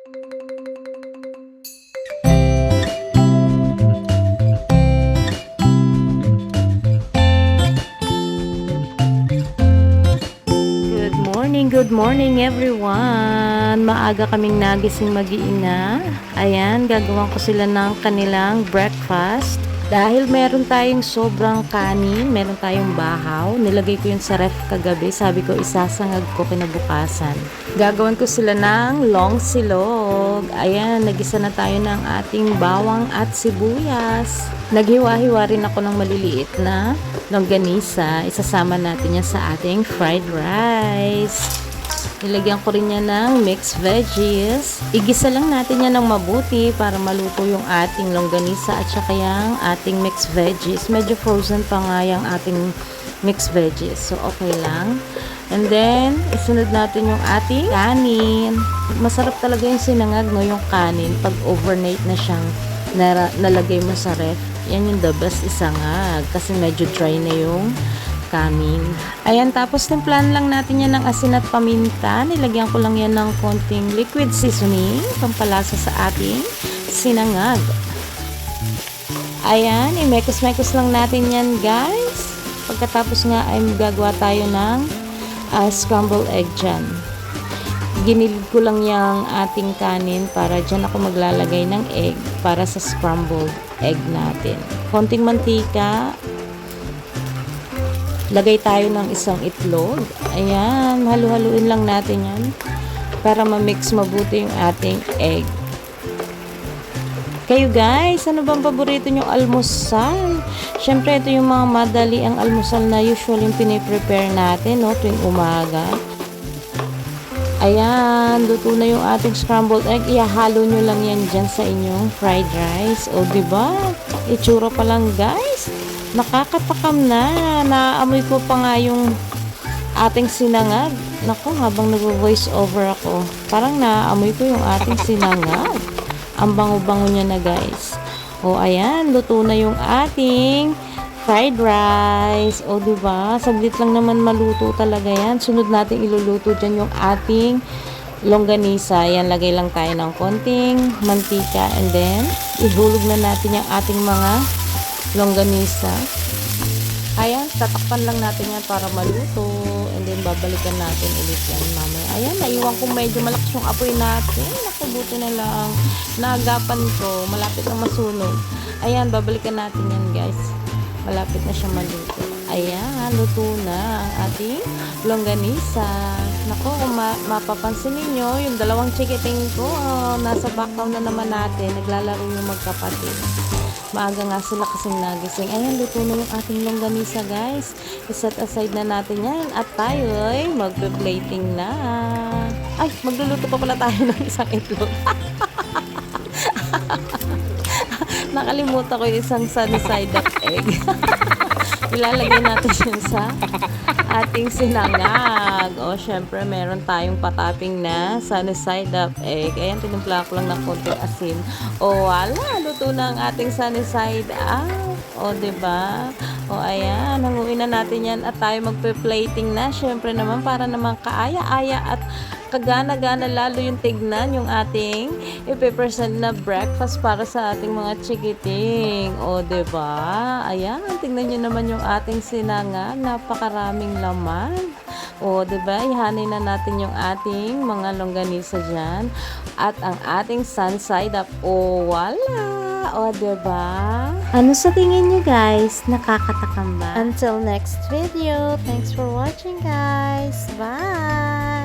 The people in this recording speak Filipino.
Good morning, good morning everyone. Maaga kaming nagising mag-iina. Ayan, gagawan ko sila ng kanilang breakfast. Dahil meron tayong sobrang kanin, meron tayong bahaw, nilagay ko yun sa ref kagabi. Sabi ko, isasangag ko kinabukasan. Gagawan ko sila ng long silog. Ayan, nagisa na tayo ng ating bawang at sibuyas. Naghiwa-hiwa rin ako ng maliliit na longganisa. Isasama natin yan sa ating fried rice. Nilagyan ko rin yan ng mixed veggies. Igisa lang natin yan ng mabuti para maluto yung ating longganisa at saka yung ating mixed veggies. Medyo frozen pa nga yung ating mixed veggies. So, okay lang. And then, isunod natin yung ating kanin. Masarap talaga yung sinangag, no, yung kanin. Pag overnight na siyang nalagay mo sa ref, yan yung the best isangag. Kasi medyo dry na yung kanin. Ayan, tapos timplahan lang natin yan ng asin at paminta. Nilagyan ko lang yan ng konting liquid seasoning, pampalasa sa ating sinangag. Ayan, imekos-mekos lang natin yan guys. Pagkatapos nga ay gagawa tayo ng ah, scrambled egg dyan. Ginilid ko lang yung ating kanin para dyan ako maglalagay ng egg para sa scrambled egg natin. Konting mantika, Lagay tayo ng isang itlog. Ayan, halu-haluin lang natin yan para ma-mix mabuti yung ating egg. Kayo guys, ano bang paborito nyong almusal? Siyempre, ito yung mga madali ang almusal na usually yung piniprepare natin no, tuwing umaga. Ayan, luto na yung ating scrambled egg. Ihahalo nyo lang yan dyan sa inyong fried rice. O, ba? Itsura pa lang, guys. Nakakatakam na. Naamoy ko pa nga yung ating sinangag. Nako, habang nag-voice over ako, parang naamoy ko yung ating sinangag. Ang bango-bango niya na, guys. O, ayan, luto na yung ating fried rice. O, di ba? Saglit lang naman maluto talaga yan. Sunod natin iluluto dyan yung ating longganisa. Yan, lagay lang tayo ng konting mantika. And then, ihulog na natin yung ating mga longganisa. Ayan, tatakpan lang natin yan para maluto. And then, babalikan natin ulit yan mamaya. Ayan, naiwan kong medyo malakas yung apoy natin. Naku, buti na lang. Naagapan ko. Malapit na masunog. Ayan, babalikan natin yan, guys. Malapit na siya maluto. Ayan, luto na ang ating longganisa. Nako, kung ma- mapapansin ninyo, yung dalawang chikiting ko, oh, nasa background na naman natin. Naglalaro yung magkapatid. Maaga nga sila kasing nagising. Ayan, luto na yung ating longganisa, guys. I-set aside na natin yan. At tayo ay magpe-plating na. Ay, magluluto pa pala tayo ng isang itlog. Nakalimutan ko yung isang sunny side up egg. Ilalagay natin yun sa ating sinangag. O, syempre, meron tayong pataping na sunny side up egg. Ayan, tinimpla ko lang ng konting asin. O, wala. Luto na ang ating sunny side up. O, ba diba? O, ayan. Hanguin na natin yan at tayo magpe-plating na. Syempre naman, para naman kaaya-aya at kagana-gana lalo yung tignan yung ating ipipresent na breakfast para sa ating mga chikiting. O, ba diba? Ayan, tingnan nyo naman yung ating sinanga. Napakaraming laman. O, ba diba? Ihanay na natin yung ating mga longganisa dyan. At ang ating sun side up. O, wala. O, ba diba? Ano sa tingin nyo guys? Nakakatakam ba? Until next video. Thanks for watching guys. Bye!